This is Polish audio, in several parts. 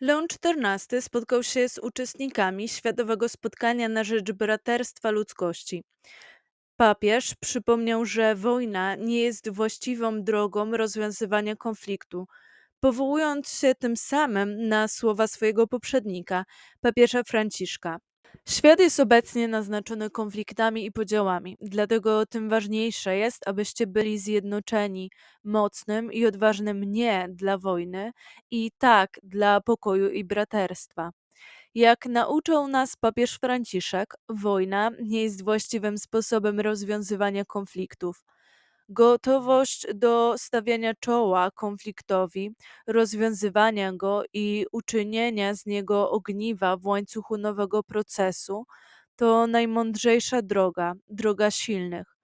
Leon XIV spotkał się z uczestnikami Światowego Spotkania na rzecz braterstwa ludzkości. Papież przypomniał, że wojna nie jest właściwą drogą rozwiązywania konfliktu, powołując się tym samym na słowa swojego poprzednika, papieża Franciszka. Świat jest obecnie naznaczony konfliktami i podziałami, dlatego tym ważniejsze jest, abyście byli zjednoczeni mocnym i odważnym nie dla wojny i tak dla pokoju i braterstwa. Jak nauczył nas papież Franciszek, wojna nie jest właściwym sposobem rozwiązywania konfliktów. Gotowość do stawiania czoła konfliktowi, rozwiązywania go i uczynienia z niego ogniwa w łańcuchu nowego procesu to najmądrzejsza droga, droga silnych.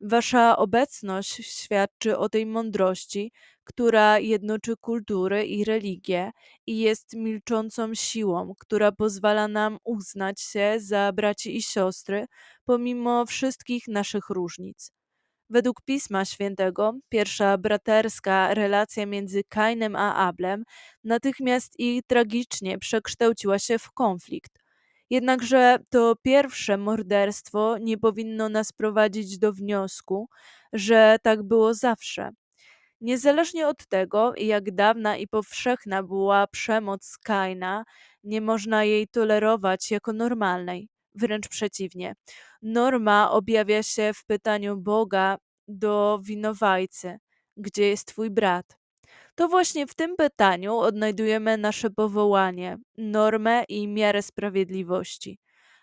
Wasza obecność świadczy o tej mądrości, która jednoczy kultury i religie i jest milczącą siłą, która pozwala nam uznać się za braci i siostry pomimo wszystkich naszych różnic. Według Pisma Świętego, pierwsza braterska relacja między Kainem a Ablem natychmiast i tragicznie przekształciła się w konflikt. Jednakże to pierwsze morderstwo nie powinno nas prowadzić do wniosku, że tak było zawsze. Niezależnie od tego, jak dawna i powszechna była przemoc Kaina, nie można jej tolerować jako normalnej. Wręcz przeciwnie. Norma objawia się w pytaniu Boga do winowajcy: Gdzie jest twój brat? To właśnie w tym pytaniu odnajdujemy nasze powołanie, normę i miarę sprawiedliwości.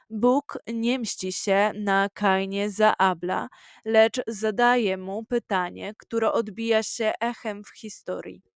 Bóg nie mści się na Kainie za Abla, lecz zadaje mu pytanie, które odbija się echem w historii.